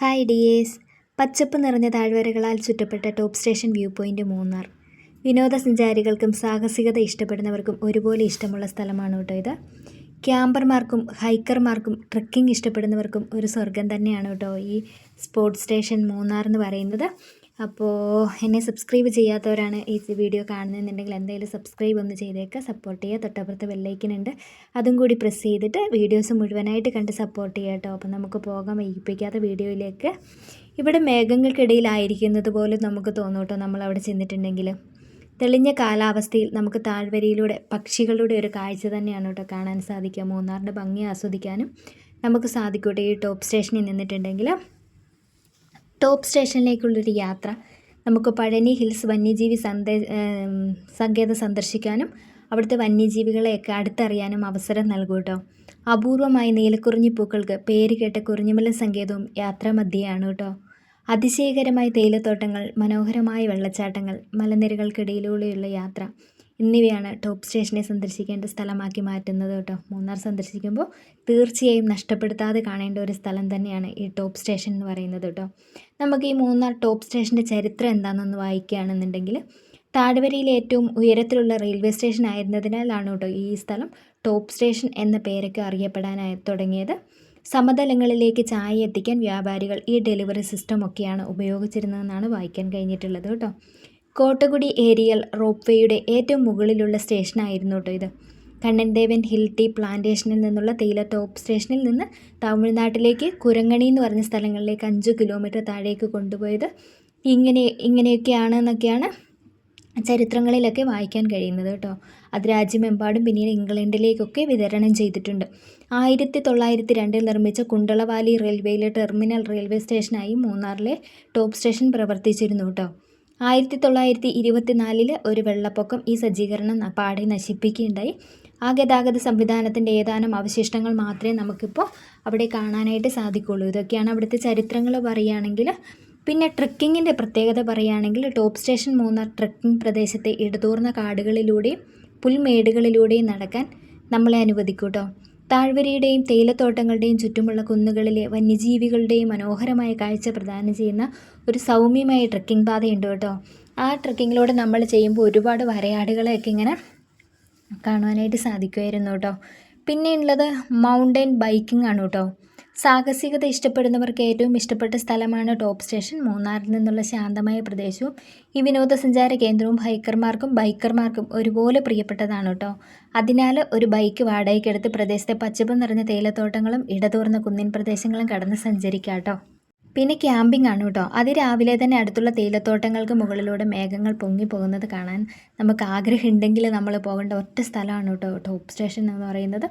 Hi ഡിയേസ് പച്ചപ്പ് നിറഞ്ഞ താഴ്വരകളാൽ ചുറ്റപ്പെട്ട top station view point Munnar. വിനോദസഞ്ചാരികൾക്കും സാഹസികത ഇഷ്ടപ്പെടുന്നവർക്കും ഒരുപോലെ ഇഷ്ടമുള്ള സ്ഥലമാണ് കേട്ടോ ഇത്. ക്യാമ്പർമാർക്കും ഹൈക്കർമാർക്കും ട്രക്കിംഗ് ഇഷ്ടപ്പെടുന്നവർക്കും ഒരു സ്വർഗം തന്നെയാണ് കേട്ടോ ഈ സ്പോർട്സ് സ്റ്റേഷൻ മൂന്നാർ എന്ന് പറയുന്നത്. അപ്പോൾ എന്നെ സബ്സ്ക്രൈബ് ചെയ്യാത്തവരാണ് ഈ വീഡിയോ കാണുന്നതെന്നുണ്ടെങ്കിൽ എന്തായാലും സബ്സ്ക്രൈബ് ഒന്ന് ചെയ്തേക്കുക സപ്പോർട്ട് ചെയ്യുക. തൊട്ടപ്പുറത്ത് ബെല്ലൈക്കനുണ്ട് അതും കൂടി പ്രസ് ചെയ്തിട്ട് വീഡിയോസ് മുഴുവനായിട്ട് കണ്ട് സപ്പോർട്ട് ചെയ്യുക കേട്ടോ. അപ്പം നമുക്ക് പോകാൻ വൈകിപ്പിക്കാത്ത വീഡിയോയിലേക്ക് ഇവിടെ മേഘങ്ങൾക്കിടയിലായിരിക്കുന്നത് പോലെ നമുക്ക് തോന്നും കേട്ടോ. നമ്മൾ അവിടെ ചെന്നിട്ടുണ്ടെങ്കിൽ. തെളിഞ്ഞ കാലാവസ്ഥയിൽ നമുക്ക് താഴ്വരയിലൂടെ പക്ഷികളുടെ ഒരു കാഴ്ച തന്നെയാണ് കേട്ടോ കാണാൻ സാധിക്കുക. മൂന്നാറിന്റെ ഭംഗി ആസ്വദിക്കാനും നമുക്ക് സാധിക്കട്ടെ. ഈ ടോപ്പ് സ്റ്റേഷനിൽ നിന്നിട്ടുണ്ടെങ്കിൽ. ടോപ്പ് സ്റ്റേഷനിലേക്കുള്ളൊരു യാത്ര. നമുക്ക് പഴനി ഹിൽസ് വന്യജീവി സന്ദേ സങ്കേതം സന്ദർശിക്കാനും അവിടുത്തെ വന്യജീവികളെയൊക്കെ അടുത്തറിയാനും അവസരം നൽകും കേട്ടോ അപൂർവമായ നീലക്കുറിഞ്ഞി പൂക്കൾക്ക് പേര് കേട്ട കുറിഞ്ഞിമല സങ്കേതവും യാത്രാമധ്യയാണ് കേട്ടോ അതിശയകരമായ തേയിലത്തോട്ടങ്ങൾ മനോഹരമായ വെള്ളച്ചാട്ടങ്ങൾ മലനിരകൾക്കിടയിലൂടെയുള്ള യാത്ര. എന്നിവയാണ് ടോപ്പ് സ്റ്റേഷനെ സന്ദർശിക്കേണ്ട സ്ഥലമാക്കി മാറ്റുന്നത് കേട്ടോ. മൂന്നാർ സന്ദർശിക്കുമ്പോൾ തീർച്ചയായും നഷ്ടപ്പെടുത്താതെ കാണേണ്ട ഒരു സ്ഥലം തന്നെയാണ് ഈ ടോപ്പ് സ്റ്റേഷൻ എന്ന് പറയുന്നത് കേട്ടോ. നമുക്ക് ഈ മൂന്നാർ ടോപ്പ് സ്റ്റേഷന്റെ ചരിത്രം എന്താണെന്നൊന്ന് വായിക്കുകയാണെന്നുണ്ടെങ്കിൽ താഴ്വരയിലെ ഏറ്റവും ഉയരത്തിലുള്ള റെയിൽവേ സ്റ്റേഷൻ ആയിരുന്നതിനാലാണ് കേട്ടോ ഈ സ്ഥലം ടോപ്പ് സ്റ്റേഷൻ എന്ന പേരൊക്കെ അറിയപ്പെടാനായി തുടങ്ങിയത്. സമതലങ്ങളിലേക്ക് ചായ എത്തിക്കാൻ വ്യാപാരികൾ ഈ ഡെലിവറി സിസ്റ്റം ഒക്കെയാണ് ഉപയോഗിച്ചിരുന്നതെന്നാണ് വായിക്കാൻ കഴിഞ്ഞിട്ടുള്ളത് കേട്ടോ. കോട്ടകുടി ഏരിയൽ റോപ്പ് വേയുടെ ഏറ്റവും മുകളിലുള്ള സ്റ്റേഷനായിരുന്നു കേട്ടോ ഇത്. കണ്ണൻദേവൻ ഹിൽ ടീ പ്ലാന്റേഷനിൽ നിന്നുള്ള തേയില ടോപ്പ് സ്റ്റേഷനിൽ നിന്ന് തമിഴ്നാട്ടിലേക്ക് കുരങ്ങണി എന്ന് പറഞ്ഞ സ്ഥലങ്ങളിലേക്ക് അഞ്ച് കിലോമീറ്റർ താഴേക്ക് കൊണ്ടുപോയത്. ഇങ്ങനെ ഇങ്ങനെയൊക്കെയാണ് എന്നൊക്കെയാണ് ചരിത്രങ്ങളിലൊക്കെ വായിക്കാൻ കഴിയുന്നത് കേട്ടോ അത് രാജ്യമെമ്പാടും പിന്നീട് ഇംഗ്ലണ്ടിലേക്കൊക്കെ വിതരണം ചെയ്തിട്ടുണ്ട്. ആയിരത്തി തൊള്ളായിരത്തി രണ്ടിൽ നിർമ്മിച്ച കുണ്ടളവാലി റെയിൽവേയിലെ ടെർമിനൽ റെയിൽവേ സ്റ്റേഷനായി മൂന്നാറിലെ ടോപ്പ് സ്റ്റേഷൻ പ്രവർത്തിച്ചിരുന്നു കേട്ടോ ആയിരത്തി തൊള്ളായിരത്തി ഇരുപത്തിനാലിൽ ഒരു വെള്ളപ്പൊക്കം ഈ സജ്ജീകരണം പാടെ നശിപ്പിക്കുകയുണ്ടായി. ആ ഗതാഗത സംവിധാനത്തിന്റെ ഏതാനും അവശിഷ്ടങ്ങൾ മാത്രമേ നമുക്കിപ്പോൾ അവിടെ കാണാനായിട്ട് സാധിക്കുള്ളൂ ഇതൊക്കെയാണ് അവിടുത്തെ ചരിത്രങ്ങൾ പറയുകയാണെങ്കിൽ. പിന്നെ ട്രക്കിങ്ങിന്റെ പ്രത്യേകത പറയുകയാണെങ്കിൽ ടോപ്പ് സ്റ്റേഷൻ മൂന്നാർ ട്രക്കിംഗ് പ്രദേശത്തെ ഇടതൂർന്ന കാടുകളിലൂടെയും പുൽമേടുകളിലൂടെയും നടക്കാൻ നമ്മളെ അനുവദിക്കും കേട്ടോ താഴ്വരയുടെയും തേയിലത്തോട്ടങ്ങളുടെയും ചുറ്റുമുള്ള കുന്നുകളിലെ വന്യജീവികളുടെയും മനോഹരമായ കാഴ്ച പ്രദാനം ചെയ്യുന്ന ഒരു സൗമ്യമായ ട്രക്കിംഗ് പാതയുണ്ട് കേട്ടോ. ആ ട്രക്കിങ്ങിലൂടെ നമ്മൾ ചെയ്യുമ്പോൾ ഒരുപാട് വരയാടുകളെയൊക്കെ ഇങ്ങനെ കാണുവാനായിട്ട് സാധിക്കുമായിരുന്നു കേട്ടോ. പിന്നെ ഉള്ളത് മൗണ്ടൻ ബൈക്കിംഗ് ആണ് കേട്ടോ. സാഹസികത ഇഷ്ടപ്പെടുന്നവർക്ക് ഏറ്റവും ഇഷ്ടപ്പെട്ട സ്ഥലമാണ് ടോപ്പ് സ്റ്റേഷൻ. മൂന്നാറിൽ നിന്നുള്ള ശാന്തമായ പ്രദേശവും ഈ വിനോദസഞ്ചാര കേന്ദ്രവും ഹൈക്കർമാർക്കും ബൈക്കർമാർക്കും ഒരുപോലെ പ്രിയപ്പെട്ടതാണ് കേട്ടോ. അതിനാൽ ഒരു ബൈക്ക് വാടകയ്ക്കെടുത്ത് പ്രദേശത്തെ പച്ചപ്പ് നിറഞ്ഞ തേയിലത്തോട്ടങ്ങളും ഇടതൂർന്ന കുന്നിൻ പ്രദേശങ്ങളും കടന്ന് സഞ്ചരിക്കാം കേട്ടോ പിന്നെ ക്യാമ്പിംഗ് ആണ് കേട്ടോ അതിരാവിലെ തന്നെ അടുത്തുള്ള തേയിലത്തോട്ടങ്ങൾക്ക് മുകളിലൂടെ മേഘങ്ങൾ പൊങ്ങി പോകുന്നത് കാണാൻ നമുക്ക് ആഗ്രഹമുണ്ടെങ്കിൽ നമ്മൾ പോകേണ്ട ഒറ്റ സ്ഥലമാണ് കേട്ടോ ടോപ്പ് സ്റ്റേഷൻ എന്ന് പറയുന്നത്.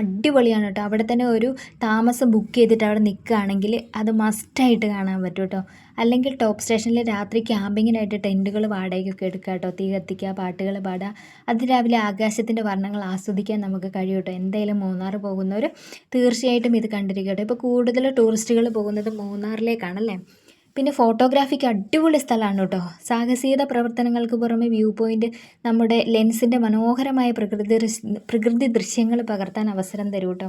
അടിപൊളിയാണ് കേട്ടോ അവിടെ തന്നെ ഒരു താമസം ബുക്ക് ചെയ്തിട്ട് അവിടെ നിൽക്കുകയാണെങ്കിൽ അത് മസ്റ്റായിട്ട് കാണാൻ പറ്റും കേട്ടോ അല്ലെങ്കിൽ ടോപ്പ് സ്റ്റേഷനിൽ രാത്രി ക്യാമ്പിങ്ങിനായിട്ട് ടെന്റുകൾ വാടകയ്ക്കൊക്കെ എടുക്കുക കേട്ടോ. തീ കത്തിക്കുക പാട്ടുകൾ പാടുക. അതിരാവിലെ ആകാശത്തിന്റെ വർണങ്ങൾ ആസ്വദിക്കാൻ നമുക്ക് കഴിയും കേട്ടോ. എന്തായാലും മൂന്നാർ പോകുന്നവർ തീർച്ചയായിട്ടും ഇത് കണ്ടിരിക്കട്ടെ. ഇപ്പോൾ കൂടുതൽ ടൂറിസ്റ്റുകൾ പോകുന്നത് മൂന്നാറിലേക്കാണല്ലേ? പിന്നെ ഫോട്ടോഗ്രാഫിക്ക് അടിപൊളി സ്ഥലമാണ് കേട്ടോ. സാഹസികത പ്രവർത്തനങ്ങൾക്ക് പുറമെ വ്യൂ പോയിന്റ് നമ്മുടെ ലെൻസിന്റെ മനോഹരമായ പ്രകൃതി പ്രകൃതി ദൃശ്യങ്ങൾ പകർത്താൻ അവസരം തരും കേട്ടോ.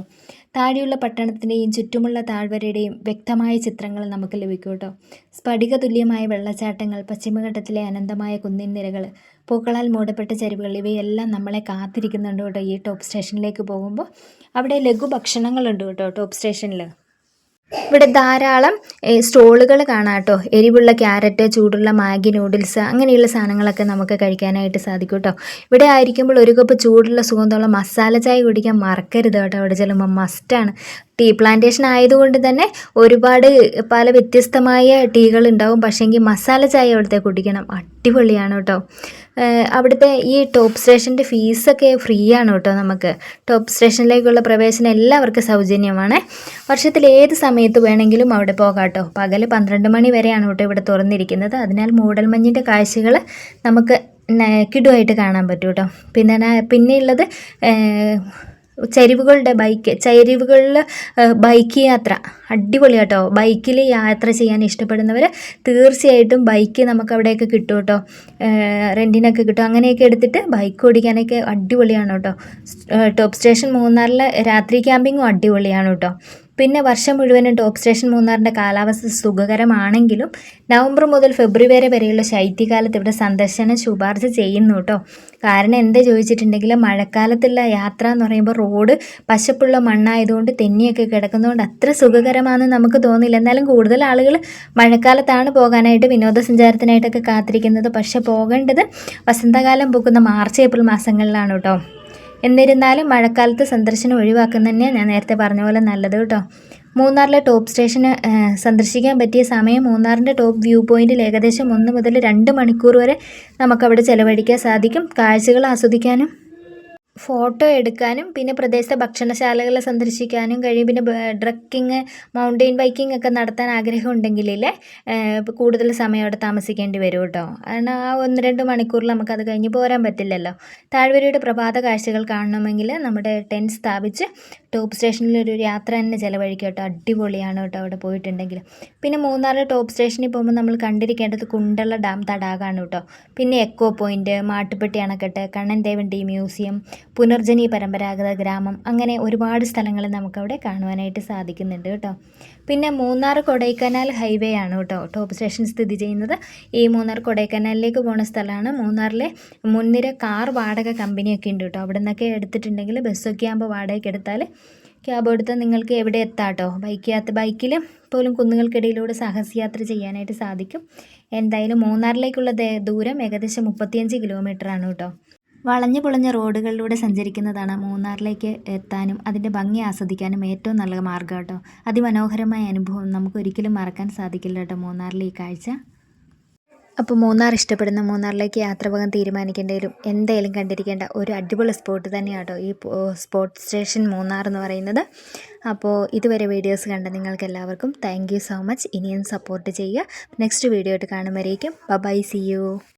താഴെയുള്ള പട്ടണത്തിന്റെയും ചുറ്റുമുള്ള താഴ്വരയുടെയും വ്യക്തമായ ചിത്രങ്ങൾ നമുക്ക് ലഭിക്കും കേട്ടോ. സ്ഫടിക തുല്യമായ വെള്ളച്ചാട്ടങ്ങൾ പശ്ചിമഘട്ടത്തിലെ അനന്തമായ കുന്നിൻ നിരകൾ പൂക്കളാൽ മൂടപ്പെട്ട ചരിവുകൾ ഇവയെല്ലാം നമ്മളെ കാത്തിരിക്കുന്നുണ്ട് കേട്ടോ. ഈ ടോപ്പ് സ്റ്റേഷനിലേക്ക് പോകുമ്പോൾ അവിടെ ലഘു ഭക്ഷണങ്ങളുണ്ട് കേട്ടോ ടോപ്പ് സ്റ്റേഷനിൽ ഇവിടെ ധാരാളം സ്റ്റോളുകൾ കാണാം കേട്ടോ. എരിവുള്ള ക്യാരറ്റ് ചൂടുള്ള മാഗി നൂഡിൽസ് അങ്ങനെയുള്ള സാധനങ്ങളൊക്കെ നമുക്ക് കഴിക്കാനായിട്ട് സാധിക്കും കേട്ടോ ഇവിടെ ആയിരിക്കുമ്പോൾ ഒരു കപ്പ് ചൂടുള്ള സുഗന്ധമുള്ള മസാല ചായ കുടിക്കാൻ മറക്കരുത് കേട്ടോ. അവിടെ ചെല്ലുമ്പോൾ മസ്റ്റാണ് ടീ പ്ലാന്റേഷൻ ആയതുകൊണ്ട് തന്നെ ഒരുപാട് പല വ്യത്യസ്തമായ ടീകൾ ഉണ്ടാവും. പക്ഷേങ്കിൽ മസാല ചായ അവിടുത്തെ കുടിക്കണം. അടിപൊളിയാണ് കേട്ടോ. അവിടുത്തെ ഈ ടോപ്പ് സ്റ്റേഷന്റെ ഫീസൊക്കെ ഫ്രീ ആണ് കേട്ടോ നമുക്ക്. ടോപ്പ് സ്റ്റേഷനിലേക്കുള്ള പ്രവേശനം എല്ലാവർക്കും സൗജന്യമാണ്. വർഷത്തിൽ ഏത് സമയത്ത് വേണമെങ്കിലും അവിടെ പോകാം കേട്ടോ. പകൽ പന്ത്രണ്ട് മണി വരെയാണ് കേട്ടോ ഇവിടെ തുറന്നിരിക്കുന്നത്. അതിനാൽ മൂടൽമഞ്ഞിന്റെ കാഴ്ചകൾ നമുക്ക് കിടുവായിട്ട് കാണാൻ പറ്റും കേട്ടോ. പിന്നെ പിന്നെയുള്ളത് ചരിവുകളുടെ ബൈക്ക്. ചരിവുകളിൽ ബൈക്ക് യാത്ര. അടിപൊളി കേട്ടോ. ബൈക്കിൽ യാത്ര ചെയ്യാൻ ഇഷ്ടപ്പെടുന്നവർ തീർച്ചയായിട്ടും ബൈക്ക് നമുക്ക് അവിടെയൊക്കെ കിട്ടും കേട്ടോ റെന്റിനൊക്കെ കിട്ടും. അങ്ങനെയൊക്കെ എടുത്തിട്ട് ബൈക്ക് ഓടിക്കാനൊക്കെ അടിപൊളിയാണ് കേട്ടോ. ടോപ്പ് സ്റ്റേഷൻ മൂന്നാറിലെ രാത്രി ക്യാമ്പിങ്ങും അടിപൊളിയാണ് കേട്ടോ. പിന്നെ വർഷം മുഴുവനും ടോപ്പ് സ്റ്റേഷൻ മൂന്നാറിന്റെ കാലാവസ്ഥ സുഖകരമാണെങ്കിലും നവംബർ മുതൽ ഫെബ്രുവരി വരെയുള്ള ശൈത്യകാലത്ത് ഇവിടെ സന്ദർശനം ശുപാർശ ചെയ്യുന്നു കേട്ടോ കാരണം എന്താ ചോദിച്ചിട്ടുണ്ടെങ്കിൽ മഴക്കാലത്തുള്ള യാത്ര എന്ന് പറയുമ്പോൾ റോഡ് പശപ്പുള്ള മണ്ണായതുകൊണ്ട് തെന്നിയൊക്കെ കിടക്കുന്നതുകൊണ്ട് അത്ര സുഖകരമാണെന്ന് നമുക്ക് തോന്നില്ല. എന്നാലും കൂടുതൽ ആളുകൾ മഴക്കാലത്താണ് പോകാനായിട്ട് വിനോദസഞ്ചാരത്തിനായിട്ടൊക്കെ കാത്തിരിക്കുന്നത്. പക്ഷെ പോകേണ്ടത് വസന്തകാലം പോകുന്ന മാർച്ച് ഏപ്രിൽ മാസങ്ങളിലാണ് കേട്ടോ എന്നിരുന്നാലും മഴക്കാലത്ത് സന്ദർശനം ഒഴിവാക്കുന്ന തന്നെയാണ് ഞാൻ നേരത്തെ പറഞ്ഞ പോലെ നല്ലത് കേട്ടോ. മൂന്നാറിലെ ടോപ്പ് സ്റ്റേഷന് സന്ദർശിക്കാൻ പറ്റിയ സമയം മൂന്നാറിന്റെ ടോപ്പ് വ്യൂ പോയിന്റിൽ ഏകദേശം ഒന്ന് മുതൽ രണ്ട് മണിക്കൂർ വരെ നമുക്കവിടെ ചിലവഴിക്കാൻ സാധിക്കും. കാഴ്ചകൾ ആസ്വദിക്കാനും. ഫോട്ടോ എടുക്കാനും പിന്നെ പ്രദേശത്തെ ഭക്ഷണശാലകളെ സന്ദർശിക്കാനും കഴിയും. പിന്നെ ട്രക്കിങ് മൗണ്ടെയിൻ ബൈക്കിംഗ് ഒക്കെ നടത്താൻ ആഗ്രഹം ഉണ്ടെങ്കിലേ കൂടുതൽ സമയം അവിടെ താമസിക്കേണ്ടി വരും കേട്ടോ. കാരണം ആ ഒന്ന് രണ്ട് മണിക്കൂറിൽ അത് കഴിഞ്ഞ് പോരാൻ പറ്റില്ലല്ലോ. താഴ്വരയുടെ പ്രഭാത കാഴ്ചകൾ കാണണമെങ്കിൽ നമ്മുടെ ടെന്റ് സ്ഥാപിച്ച് ടോപ്പ് സ്റ്റേഷനിൽ ഒരു യാത്ര തന്നെ ചിലവഴിക്കും കേട്ടോ. അടിപൊളിയാണ് കേട്ടോ അവിടെ പോയിട്ടുണ്ടെങ്കിൽ പിന്നെ മൂന്നാറിൽ ടോപ്പ് സ്റ്റേഷനിൽ പോകുമ്പോൾ നമ്മൾ കണ്ടിരിക്കേണ്ടത് കുണ്ടള ഡാം തടാകമാണ് കേട്ടോ. പിന്നെ എക്കോ പോയിന്റ് മാട്ടുപ്പെട്ടി അണക്കെട്ട് കണ്ണൻ ദേവൻ മ്യൂസിയം പുനർജനി പരമ്പരാഗത ഗ്രാമം അങ്ങനെ ഒരുപാട് സ്ഥലങ്ങൾ നമുക്കവിടെ കാണുവാനായിട്ട് സാധിക്കുന്നുണ്ട് കേട്ടോ. പിന്നെ മൂന്നാർ കൊടൈക്കനാൽ ഹൈവേ ആണ് കേട്ടോ ടോപ്പ് സ്റ്റേഷൻ സ്ഥിതി ചെയ്യുന്നത്. ഈ മൂന്നാർ കൊടൈക്കനാലിലേക്ക് പോകുന്ന സ്ഥലമാണ്. മൂന്നാറിലെ മുൻനിര കാർ വാടക കമ്പനിയൊക്കെ ഉണ്ട് കേട്ടോ. അവിടെ നിന്നൊക്കെ എടുത്തിട്ടുണ്ടെങ്കിൽ ബസ്സൊക്കെ ആകുമ്പോൾ വാടകയ്ക്ക് എടുത്താൽ ക്യാബ് എടുത്ത് നിങ്ങൾക്ക് എവിടെ എത്താം കേട്ടോ ബൈക്ക് യാത്ര ബൈക്കിൽ പോലും കുന്നുകൾക്കിടയിലൂടെ സാഹസയാത്ര ചെയ്യാനായിട്ട് സാധിക്കും. എന്തായാലും മൂന്നാറിലേക്കുള്ള ദൂരം ഏകദേശം മുപ്പത്തിയഞ്ച് ആണ് കേട്ടോ. വളഞ്ഞു പൊളഞ്ഞ റോഡുകളിലൂടെ സഞ്ചരിക്കുന്നതാണ് മൂന്നാറിലേക്ക് എത്താനും അതിന്റെ ഭംഗി ആസ്വദിക്കാനും ഏറ്റവും നല്ല മാർഗം കേട്ടോ. അതിമനോഹരമായ അനുഭവം നമുക്ക് ഒരിക്കലും മറക്കാൻ സാധിക്കില്ല കേട്ടോ മൂന്നാറിലെ ഈ കാഴ്ച. അപ്പോൾ മൂന്നാർ ഇഷ്ടപ്പെടുന്ന മൂന്നാറിലേക്ക് യാത്ര പോകാൻ തീരുമാനിക്കേണ്ടവരും എന്തായാലും കണ്ടിരിക്കേണ്ട ഒരു അടിപൊളി സ്പോട്ട് തന്നെയാണ് കേട്ടോ ഈ സ്പോട്ട് സ്റ്റേഷൻ മൂന്നാർ എന്ന് പറയുന്നത്. അപ്പോൾ ഇതുവരെ വീഡിയോസ് കണ്ട നിങ്ങൾക്ക് എല്ലാവർക്കും താങ്ക് സോ മച്ച് ഇനിയും സപ്പോർട്ട് ചെയ്യുക. നെക്സ്റ്റ് വീഡിയോ ആയിട്ട് കാണുമ്പോഴേക്കും. By C U